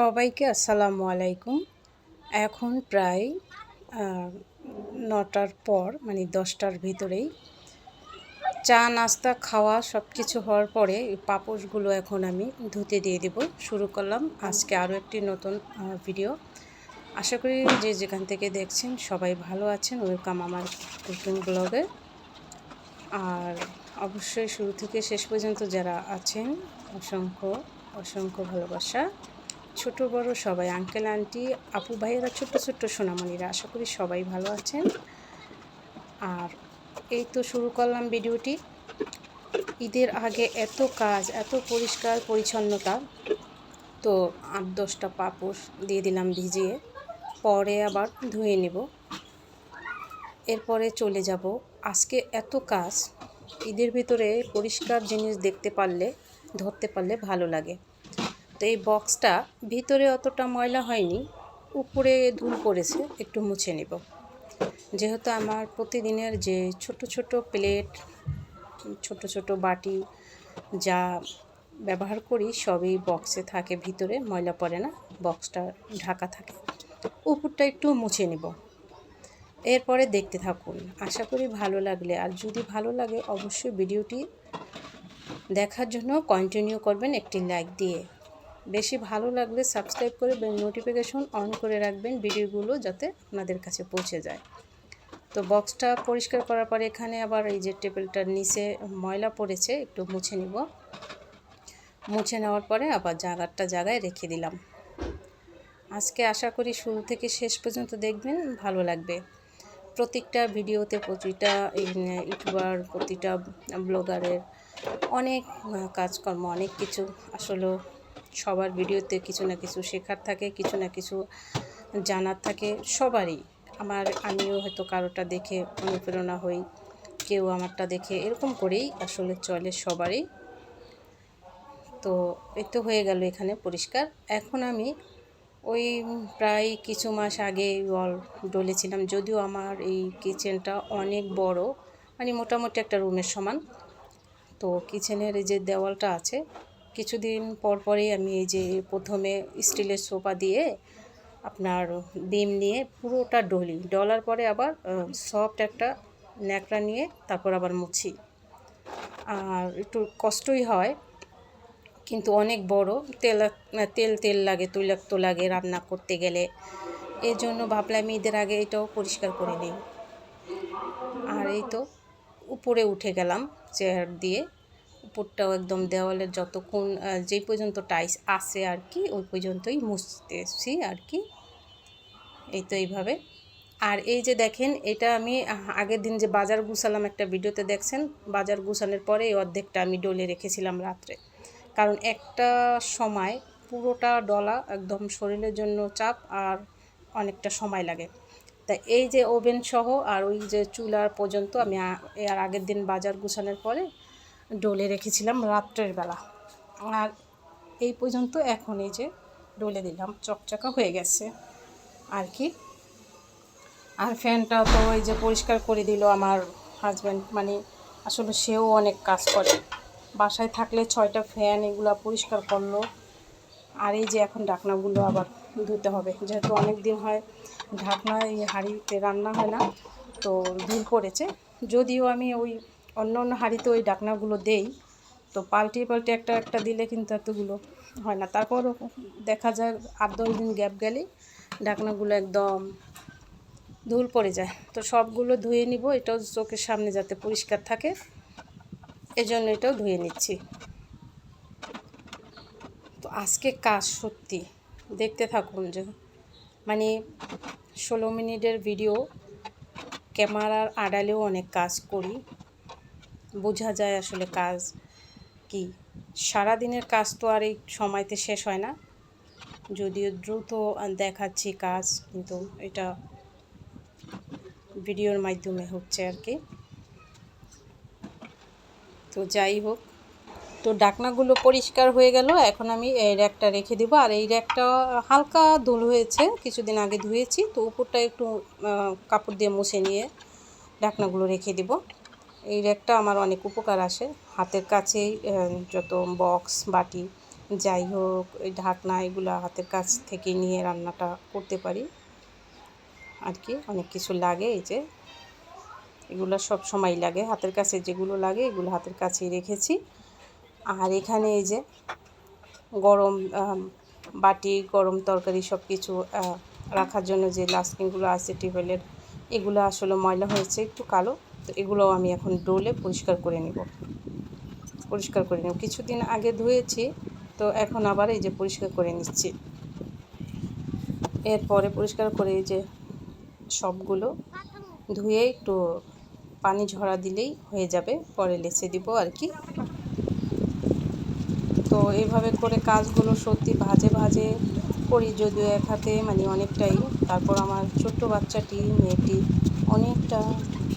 সবাইকে আসসালামু আলাইকুম। এখন প্রায় নটার পর মানে দশটার ভিতরেই, চা, নাস্তা, খাওয়া সব কিছু হওয়ার পরে পাপোশগুলো এখন আমি ধুতে দিয়ে দেব। শুরু করলাম আজকে আরও একটি নতুন ভিডিও। আশা করি যে যেখান থেকে দেখছেন সবাই ভালো আছেন। ওয়েলকাম আমার কুকিং ব্লগে। আর অবশ্যই শুরু থেকে শেষ পর্যন্ত যারা আছেন, অসংখ্য অসংখ্য ভালোবাসা। ছোট, বড় সবাই আঙ্কেল আন্টি আপু, ভাইয়েরা ছোট্ট ছোট্ট সোনামণিরা, আশা করি সবাই ভালো আছেন। আর এই তো শুরু করলাম ভিডিওটি। ঈদের আগে এত কাজ, এত পরিষ্কার পরিচ্ছন্নতা। তো আট, দশটা পাপোশ দিয়ে দিলাম ভিজিয়ে, পরে আবার ধুয়ে নেব। এরপরে চলে যাব। আজকে এত কাজ, ঈদের ভিতরে পরিষ্কার জিনিস দেখতে পারলে, ধরতে পারলে ভালো লাগে। তো এই বক্সটা ভিতরে অতটা ময়লা হয়নি, উপরে ধুল পড়েছে, একটু মুছে নেব। যেহেতু আমার প্রতিদিনের যে ছোট ছোট প্লেট ছোট ছোট বাটি যা ব্যবহার করি, সবই বক্সে থাকে, ভিতরে ময়লা পড়ে না বক্সটা ঢাকা থাকে। উপরটা একটু মুছে নেব। এরপরে দেখতে থাকুন। আশা করি ভালো লাগলে, আর যদি ভালো লাগে, অবশ্যই ভিডিওটি দেখার জন্য কন্টিনিউ করবেন, একটি লাইক দিয়ে। বেশি ভালো লাগলে সাবস্ক্রাইব করে নোটিফিকেশন অন করে রাখবেন ভিডিওগুলো যাতে আপনাদের কাছে পৌঁছে যায়। তো বক্সটা পরিষ্কার করার পরে এখানে আবার এই যে টেবিলটার নিচে ময়লা পড়েছে, একটু মুছে নিব। মুছে নেওয়ার পরে আবার জায়গাটা জায়গায় রেখে দিলাম। আজকে আশা করি শুরু থেকে শেষ পর্যন্ত দেখবেন, ভালো লাগবে। প্রত্যেকটা ভিডিওতে প্রতিটা ইউটিউবার, প্রতিটা ব্লগারের অনেক কাজকর্ম, অনেক কিছু আসলে সবার ভিডিওতে কিছু না কিছু শেখার থাকে, কিছু না কিছু জানার থাকে, সবারই। আমার, আমিও হয়তো কারোটা দেখে অনুপ্রেরণা হই, কেউ আমারটা দেখে এরকম করেই আসলে চলে সবারই। তো এই তো হয়ে গেল এখানে পরিষ্কার। এখন আমি ওই প্রায় কিছু মাস আগে ওয়াল ডলেছিলাম, যদিও আমার এই কিচেনটা অনেক বড় মানে মোটামুটি একটা রুমের সমান। তো কিচেনের এই যে দেওয়ালটা আছে কিছুদিন পর পরেই আমি এই যে প্রথমে স্টিলের সোফা দিয়ে আপনার বিম নিয়ে পুরোটা ডলি। ডলার পরে আবার সফট একটা ন্যাকড়া নিয়ে তারপর আবার মুছি। আর একটু কষ্টই হয়, কিন্তু অনেক বড়। তেল তেল তেল লাগে, তৈলাক্ত লাগে রান্না করতে গেলে। এই জন্য ভাবলাম ঈদের আগে এটাও পরিষ্কার করে নিই। আর এই তো উপরে উঠে গেলাম চেয়ার দিয়ে। উপরটাও একদম দেওয়ালের যতক্ষণ যেই পর্যন্ত টাইস আসে আর কি, ওই পর্যন্তই মুছতেছি আর কি। এই তো এইভাবে। আর এই যে দেখেন, এটা আমি আগের দিন যে বাজার গুছালাম একটা ভিডিওতে দেখছেন, বাজার গুছানোর পরে এই অর্ধেকটা আমি ডলে রেখেছিলাম রাত্রে। কারণ একটা সময় পুরোটা ডলা একদম শরীরের জন্য চাপ আর অনেকটা সময় লাগে। তা এই যে ওভেন সহ আর ওই যে চুলার পর্যন্ত আমি আর আগের দিন বাজার গুছানোর পরে ডলে রেখেছিলাম রাত্রের বেলা। আর এই পর্যন্ত এখন এই যে ডলে দিলাম, চকচকা হয়ে গেছে। আর কি? আর ফ্যানটা তো ওই যে পরিষ্কার করে দিল আমার হাজব্যান্ড মানে আসলে সেও অনেক কাজ করে। বাসায় থাকলে ছয়টা ফ্যান এগুলো পরিষ্কার করল। আর এই যে এখন ঢাকনাগুলো আবার ধুতে হবে। যেহেতু অনেক দিন হয় ঢাকনা এই হাঁড়িতে রান্না হয় না, তো ধুল পড়েছে। যদিও আমি ওই অন্য অন্য হাঁড়িতে ওই ডাকনাগুলো দেই। তো পাল্টে পাল্টে একটা একটা দিলে কিন্তু এতগুলো হয় না। তারপর দেখা যায় আট দশ দিন গ্যাপ গেলেই ডাকনাগুলো একদম ধুল পড়ে যায়। তো সবগুলো ধুয়ে নিব, এটাও চোখের সামনে যাতে পরিষ্কার থাকে, এজন্য এটাও ধুয়ে নিচ্ছি। তো আজকে কাজ সত্যি, দেখতে থাকুন যে মানে ষোলো মিনিটের ভিডিও, ক্যামেরার আড়ালেও অনেক কাজ করি। বোঝা যায় আসলে কাজ কি। সারাদিনের কাজ তো আর এই সময়তে শেষ হয় না। যদিও দ্রুত দেখাচ্ছি কাজ, কিন্তু এটা ভিডিওর মাধ্যমে হচ্ছে আর কি। তো যাই হোক, তো ডাকনাগুলো পরিষ্কার হয়ে গেল। এখন আমি এই র্যাকটা রেখে দেবো। আর এই র্যাকটা হালকা ধুল হয়েছে, কিছুদিন আগে ধুয়েছি। তো উপরটা একটু কাপড় দিয়ে মুছে নিয়ে ডাকনাগুলো রেখে দেব। এই র্যাকটা আমার অনেক উপকার আসে। হাতের কাছেই যত বক্স বাটি, যাই হোক ওই ঢাকনা এগুলো হাতের কাছ থেকে নিয়ে রান্নাটা করতে পারি। আর কি, অনেক কিছু লাগে এই যে। এগুলো সব সময় লাগে, হাতের কাছে যেগুলো লাগে এগুলো হাতের কাছেই রেখেছি। আর এখানে এই যে গরম বাটি, গরম তরকারি সব কিছু রাখার জন্য যে লাস্টিংগুলো আছে টেবিলের এগুলো আসলে ময়লা হয়েছে, একটু কালো। তো এগুলো আমি এখন ডোলে পরিষ্কার করে নেব। পরিষ্কার করে নেব। কিছুদিন আগে ধুয়েছি, তো এখন আবার এই যে পরিষ্কার করে নিচ্ছি। এরপরে পরিষ্কার করে এই যে সবগুলো ধুয়ে একটু পানি ঝরা দিলেই হয়ে যাবে। পরে লেচে দিব আর কি। তো এইভাবে করে কাজগুলো সত্যি ভাজে ভাজে করি যদিও এক হাতে মানে অনেকটাই। তারপর আমার ছোট্ট বাচ্চাটি, মেয়েটি অনেকটা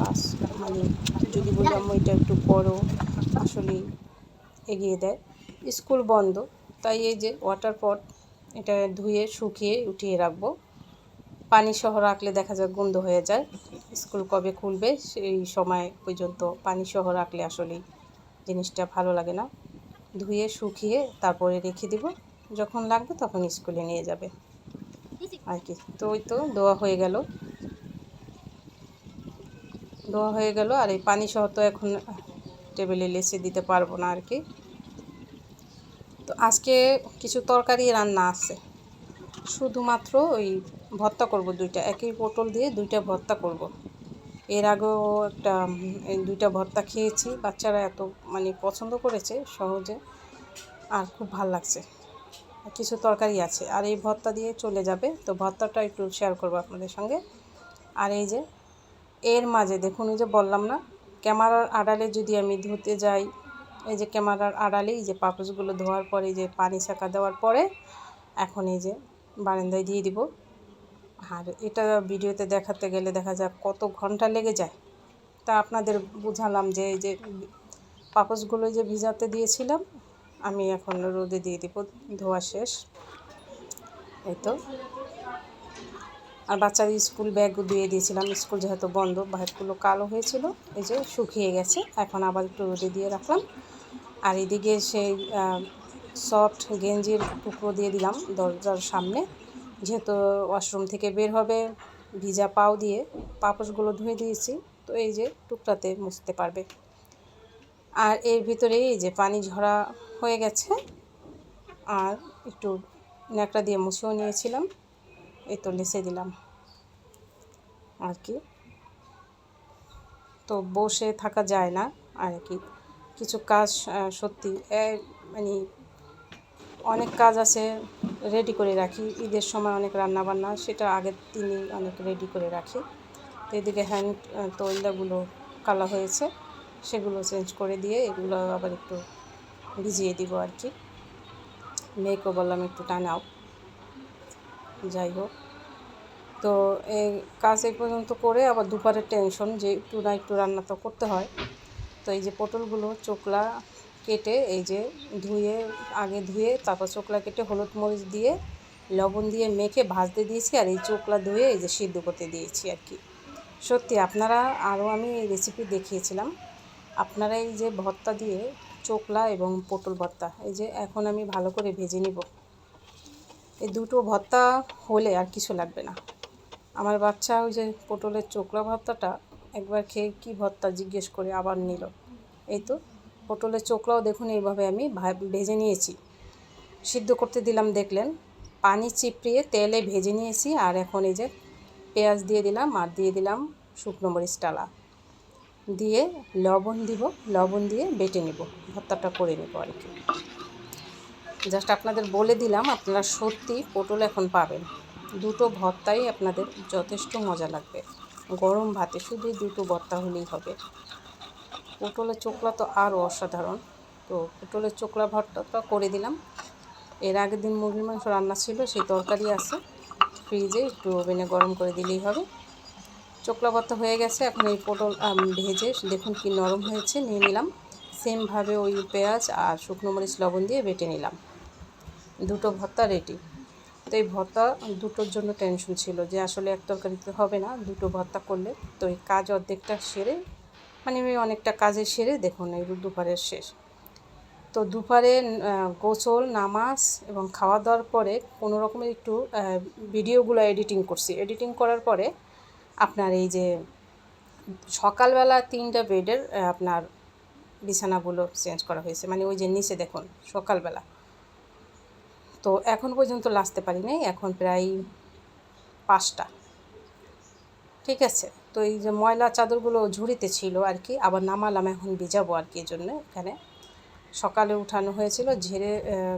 কাজ মানে যদি বললাম ওইটা একটু বড়, আসলে এগিয়ে দেয়। স্কুল বন্ধ, তাই এই যে ওয়াটার পট এটা ধুয়ে, শুকিয়ে, উঠিয়ে রাখব। পানি সহ রাখলে দেখা যায় গন্ধ হয়ে যায়। স্কুল কবে খুলবে, সেই সময় পর্যন্ত পানি সহ রাখলে আসলেই জিনিসটা ভালো লাগে না। ধুয়ে, শুকিয়ে তারপরে রেখে দিব। যখন লাগবে তখন স্কুলে নিয়ে যাবে। আর কি, তো ওই তো, দোয়া হয়ে গেল। দোয়া হয়ে গেল আর এই পানি সহ তো এখন টেবিলে লেসে দিতে পারব না আর কি। তো আজকে কিছু তরকারি রান্না আছে। শুধুমাত্র ওই ভর্তা করব দুইটা। একই পটল দিয়ে দুইটা ভর্তা করব। এর আগেও একটা দুইটা ভর্তা খেয়েছি। বাচ্চারা এত মানে পছন্দ করেছে সহজে। আর খুব ভালো লাগছে। কিছু তরকারি আছে। আর এই ভর্তা দিয়ে চলে যাবে। তো ভর্তাটা একটু শেয়ার করব আপনাদের সঙ্গে। আর এই যে এর মাঝে দেখুন, এই যে বললাম না, ক্যামেরার আড়ালে যদি আমি ধুতে যাই, এই যে ক্যামেরার আড়ালে, এই যে পাপোশগুলো ধোয়ার পরে যে পানি ছাকা দেওয়ার পরে, এখন এই যে বারান্দায় দিয়ে দিব। আর এটা ভিডিওতে দেখাতে গেলে দেখা যাক কত ঘণ্টা লেগে যায়। তা আপনাদের বুঝালাম যে, এই যে পাপোশগুলো যে ভিজাতে দিয়েছিলাম, আমি এখন রোদে দিয়ে দিব, ধোয়া শেষ। এই তো। আর বাচ্চার স্কুল ব্যাগও দিয়ে দিয়েছিলাম। স্কুল যেহেতু বন্ধ বাইরগুলো কালো হয়েছিল, এই যে শুকিয়ে গেছে। এখন আবার একটু রোদে দিয়ে রাখলাম। আর এদিকে সেই সফট গেঞ্জির টুকরো দিয়ে দিলাম দরজার সামনে। যেহেতু ওয়াশরুম থেকে বের হবে, ভিজা পাও দিয়ে পাপোশগুলো ধুয়ে দিয়েছি, তো এই যে টুকটাতে মুছতে পারবে। আর এর ভিতরে এই যে পানি ঝরা হয়ে গেছে। আর একটু ন্যাকড়া দিয়ে মুছেও নিয়েছিলাম। এই তো লেসে দিলাম। আর কি? তো বসে থাকা যায় না আর কি। কিছু কাজ সত্যি মানে অনেক কাজ আছে রেডি করে রাখি। ঈদের সময় অনেক রান্না বান্না সেটা আগের দিনই অনেক রেডি করে রাখি। তো এদিকে হ্যান্ড তৈলাগুলো কালা হয়েছে, সেগুলো চেঞ্জ করে দিয়ে এগুলো আবার একটু ভিজিয়ে দিব আর কি। মেয়েকেও বললাম একটু টানাও। যাই হোক। তো এই কাজ এই পর্যন্ত করে আবার দুপুরের টেনশন যে একটু না একটু রান্না তো করতে হয়। তো এই যে পটলগুলো চোকলা কেটে এই যে ধুয়ে, আগে ধুয়ে, তারপর চোকলা কেটে হলুদ মরিচ দিয়ে, লবণ দিয়ে মেখে ভাজতে দিয়েছি আর এই চোকলা ধুয়ে এই যে সিদ্ধ করতে দিয়েছি আর কি। সত্যি আপনারা আরও আমি এই রেসিপি দেখিয়েছিলাম। আপনারা এই যে ভর্তা দিয়ে চোকলা এবং পটল ভর্তা, এই যে এখন আমি ভালো করে ভেজে নিব। এই দুটো ভর্তা হলে আর কিছু লাগবে না। আমার বাচ্চা ওই যে পটলের চোকলা ভর্তাটা একবার খেয়ে কি ভর্তা জিজ্ঞেস করে আবার নিল। এই তো পটলের চোকলাও দেখুন এইভাবে আমি ভেজে নিয়েছি। সিদ্ধ করতে দিলাম, দেখলেন? পানি চিপড়িয়ে তেলে ভেজে নিয়েছি আর এখন এই যে পেঁয়াজ দিয়ে দিলাম আর দিয়ে দিলাম শুকনো মরিচ টালা। দিয়ে লবণ দিব, লবণ দিয়ে বেটে নেব। ভর্তাটা করে নেব আর কি। জাস্ট আপনাদের বলে দিলাম, আপনারা সত্যি পটল এখন পাবেন। দুটো ভর্তাই আপনাদের যথেষ্ট মজা লাগবে। গরম ভাতে শুধু দুটো ভর্তা হলেই হবে। পটলের চোকলা তো আরও অসাধারণ। তো পটলের চোকলা ভর্তাটা করে দিলাম। এর আগের দিন মুরগির মাংস রান্না ছিল, সেই তরকারি আছে। ফ্রিজে একটু ওভেনে গরম করে দিলেই হবে। চোকলা ভর্তা হয়ে গেছে, এখন এই পটল ভেজে দেখুন কি নরম হয়েছে, নিয়ে নিলাম। সেমভাবে ওই পেঁয়াজ আর শুকনো মরিচ লবণ দিয়ে বেটে নিলাম। দুটো ভর্তা রেডি তো এই ভর্তা দুটোর জন্য টেনশন ছিল যে আসলে এক তরকারিতে হবে না, দুটো ভর্তা করলে। তো এই কাজ অর্ধেকটা সেরে মানে আমি অনেকটা কাজে সেরে দেখুন, এই দুপুরের শেষ। তো দুপুরে গোসল, নামাজ এবং খাওয়া দাওয়ার পরে কোনো রকমের একটু ভিডিওগুলো এডিটিং করছি। এডিটিং করার পরে আপনার এই যে সকালবেলা তিনটা বেডের আপনার বিছানাগুলো চেঞ্জ করা হয়েছে। মানে ওই যে নিচে দেখুন, সকালবেলা। তো এখন পর্যন্ত লাসতে পারি নাই, এখন প্রায় পাঁচটা। ঠিক আছে? তো এই যে ময়লা চাদরগুলো ঝুড়িতে ছিল আর কি, আবার নামালাম এখন ভিজাবো আর কি জন্য এখানে। সকালে উঠানো হয়েছিল, ঝেড়ে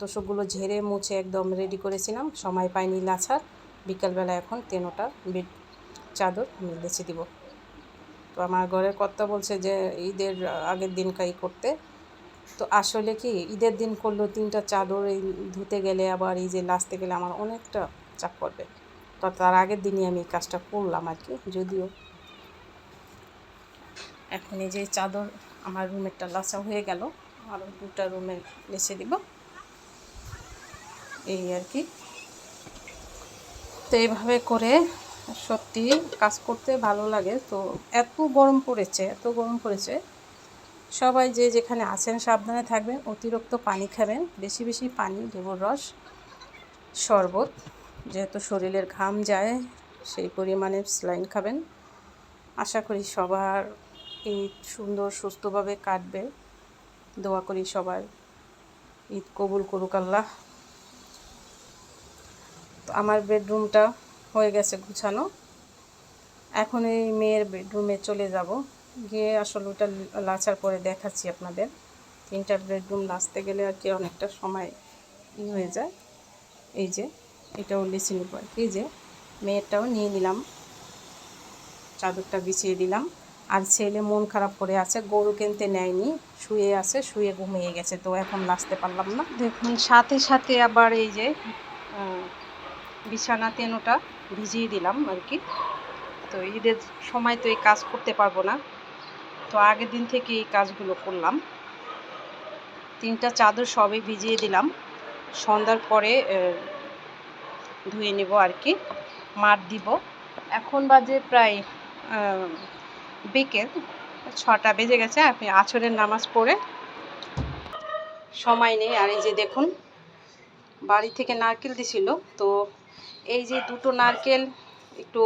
তোষকগুলো ঝেড়ে মুছে একদম রেডি করেছিলাম, সময় পাইনি লাছার। বিকালবেলা এখন তেনোটা বেড চাদর আমি বেছে দিব। তো আমার ঘরের কর্তা বলছে যে ঈদের আগের দিন কাই করতে। তো আসলে কি, ঈদের দিন করলেও তিনটা চাদর এই ধুতে গেলে আবার এই যে নাচতে গেলে আমার অনেকটা চাপ পড়বে। তো তার আগের দিনই আমি কাজটা করলাম আর কি, যদিও এখন এই যে চাদর আমার রুমেরটা লাচা হয়ে গেল আরও দুটা রুমে লেচে দিব। এই আর কি। তো এইভাবে করে সত্যি কাজ করতে ভালো লাগে। তো এত গরম পড়েছে, এত গরম পড়েছে সবাই যে যেখানে আছেন সাবধানে থাকবেন, অতিরিক্ত পানি খাবেন। বেশি বেশি পানি, লেবুর রস, শরবত, যেহেতু শরীরের ঘাম যায়, সেই পরিমাণে স্যালাইন খাবেন। আশা করি সবার ঈদ সুন্দর, সুস্থভাবে কাটবে। দোয়া করি সবার ঈদ কবুল করুক আল্লাহ। তো আমার বেডরুমটা হয়ে গেছে গুছানো। এখন এই মেয়ের বেডরুমে চলে যাব। গিয়ে আসলে ওটা লাচার পরে দেখাচ্ছি আপনাদের। তিনটা বেডরুম লাচতে গেলে আর কি অনেকটা সময় ই হয়ে যায়। এই যে, এটাও লিচে নিব আর কি। যে, মেয়েরটাও নিয়ে নিলাম। চাদরটা বিছিয়ে দিলাম। আর ছেলে মন খারাপ করে আছে, গরু কিনতে নেয়নি, শুয়ে আছে, শুয়ে ঘুমিয়ে গেছে। তো এখন লাচতে পারলাম না। দেখুন, সাথে সাথে আবার এই যে বিছানা তেনোটা ভিজিয়ে দিলাম আর কি। তো ঈদের সময় তো এই কাজ করতে পারব না। তো আগের দিন থেকে এই কাজগুলো করলাম। তিনটা চাদর সবই ভিজিয়ে দিলাম। সন্ধ্যার পরে ধুয়ে নেব আর কি, মার দিব। এখন বাজে প্রায় বিকেল, ছটা বেজে গেছে, আপনি আছরের নামাজ পড়ে সময় নেই। আর এই যে দেখুন, বাড়ি থেকে নারকেল দিছিল। তো এই যে দুটো নারকেল, একটু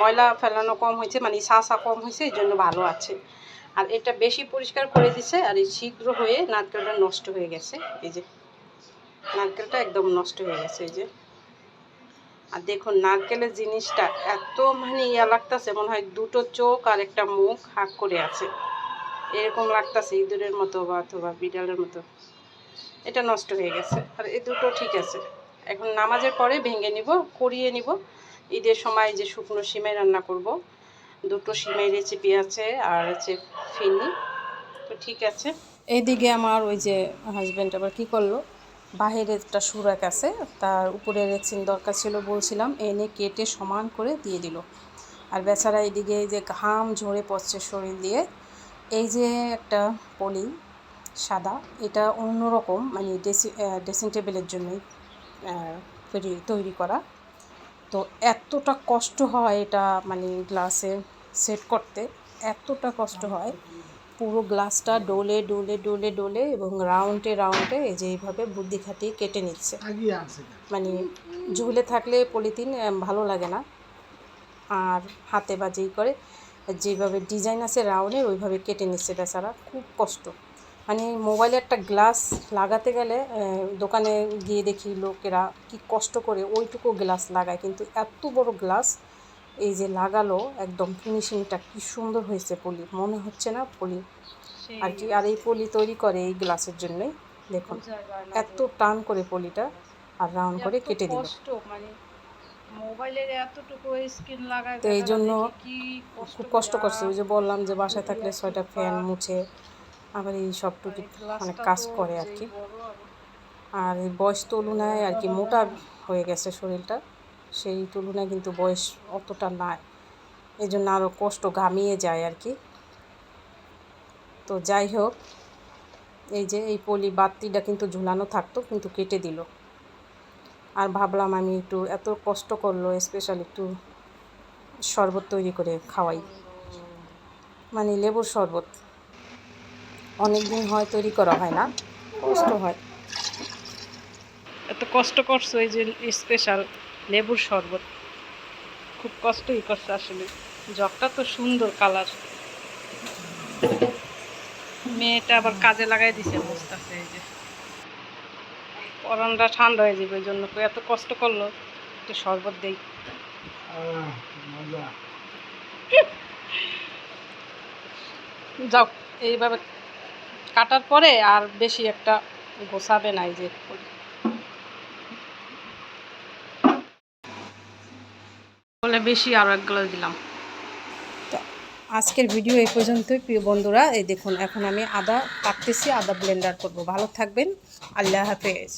ময়লা ফেলানো কম হয়েছে মানে শাসা কম হয়েছে, এই জন্য ভালো আছে। আর এটা বেশি পরিষ্কার করে দিছে, আর এই শীঘ্র হয়ে নারকেলটা নষ্ট হয়ে গেছে, এই যে। নারকেলটা একদম নষ্ট হয়ে গেছে, এই যে। আর দেখুন, নারকেলের জিনিসটা এত মানে ইয়া লাগতেছে, মনে হয় দুটো চোখ আর একটা মুখ হাঁক করে আছে। এরকম লাগতেছে, ইঁদুরের মতো বা অথবা বিড়ালের মতো। এটা নষ্ট হয়ে গেছে, আর এই দুটো ঠিক আছে। এখন নামাজের পরে ভেঙে নিব, করিয়ে নিব ঈদের সময় যে শুকনো সিমাই রান্না করব। দুটো সিমাই রেসিপি আছে আর হচ্ছে ফিনি। তো ঠিক আছে। এইদিকে আমার ওই যে হাজব্যান্ড আবার কী করল? বাহিরে একটা সুরাক আছে, তার উপরে রেক্সিন দরকার ছিল বলছিলাম, এনে কেটে সমান করে দিয়ে দিল। আর বেচারা এদিকে এই যে ঘাম ঝরে পড়ছে শরীর দিয়ে, এই যে একটা পলি সাদা, এটা অন্যরকম মানে ড্রেসি ড্রেসিং টেবিলের জন্যই তৈরি করা। তো এতটা কষ্ট হয় এটা মানে গ্লাসে সেট করতে এতটা কষ্ট হয়। পুরো গ্লাসটা ডোলে ডোলে ডোলে ডোলে এবং রাউন্ডে রাউন্ডে এই যে এইভাবে বুদ্ধি খাটিয়ে কেটে নিচ্ছে। মানে ঝুলে থাকলে পলিথিন ভালো লাগে না। আর হাতে বা যেই করে যেভাবে ডিজাইন আছে রাউন্ডের ওইভাবে কেটে নিচ্ছে বেচারা। খুব কষ্ট। মানে মোবাইলে একটা গ্লাস লাগাতে গেলে দোকানে গিয়ে দেখি লোকেরা কি কষ্ট করে ওইটুকু গ্লাস লাগায়। কিন্তু এত বড় গ্লাস এই যে লাগালো একদম ফিনিশিংটা কি সুন্দর হয়েছে পলি। মনে হচ্ছে না পলি। আর কি আর এই পলি তৈরি করে এই গ্লাসের জন্যই। দেখুন এত টান করে পলিটা আর রাউন্ড করে কেটে দিল। মানে মোবাইলের এতটুকু স্ক্রিন লাগায় তো এই জন্য খুব কষ্ট করছে। ওই যে বললাম যে বাসায় থাকলে ছয়টা ফ্যান মুছে। আবার এই সব টুকি অনেক কাজ করে আর কি। আর এই বয়স তুলনায় আর কি মোটা হয়ে গেছে শরীরটা। সেই তুলনায় কিন্তু বয়স অতটা নাই। এই জন্য আরও কষ্ট ঘামিয়ে যায় আর কি। তো যাই হোক এই যে এই পলি বাতিটা কিন্তু ঝুলানো থাকতো কিন্তু কেটে দিল। আর ভাবলাম আমি একটু এত কষ্ট করল স্পেশাল একটু শরবত তৈরি করে খাওয়াই। মানে লেবুর শরবত। অনেক দিন হয় তৈরি করা হয় না। কষ্ট হয়। এত কষ্ট করছ এই যে স্পেশাল লেবুর শরবত। খুব কষ্টই করছে আসলে। জগটা তো সুন্দর কালার মেয়েটা আবার কাজে লাগাই দিছে বুঝতেছে এই যে। পরানটা ঠান্ডা হয়ে যাবে ওই জন্য তো এত কষ্ট করল। একটু শরবত দেই। যাও এইভাবে কাটার পরে আর বেশি একটা গোছাবে না এই যে বলে বেশি আরও এক গ্লাস দিলাম। আজকের ভিডিও এই পর্যন্তই, প্রিয় বন্ধুরা। এই দেখুন, এখন আমি আদা কাটতেছি, আদা ব্লেন্ডার করব। ভালো থাকবেন। আল্লাহ হাফেজ।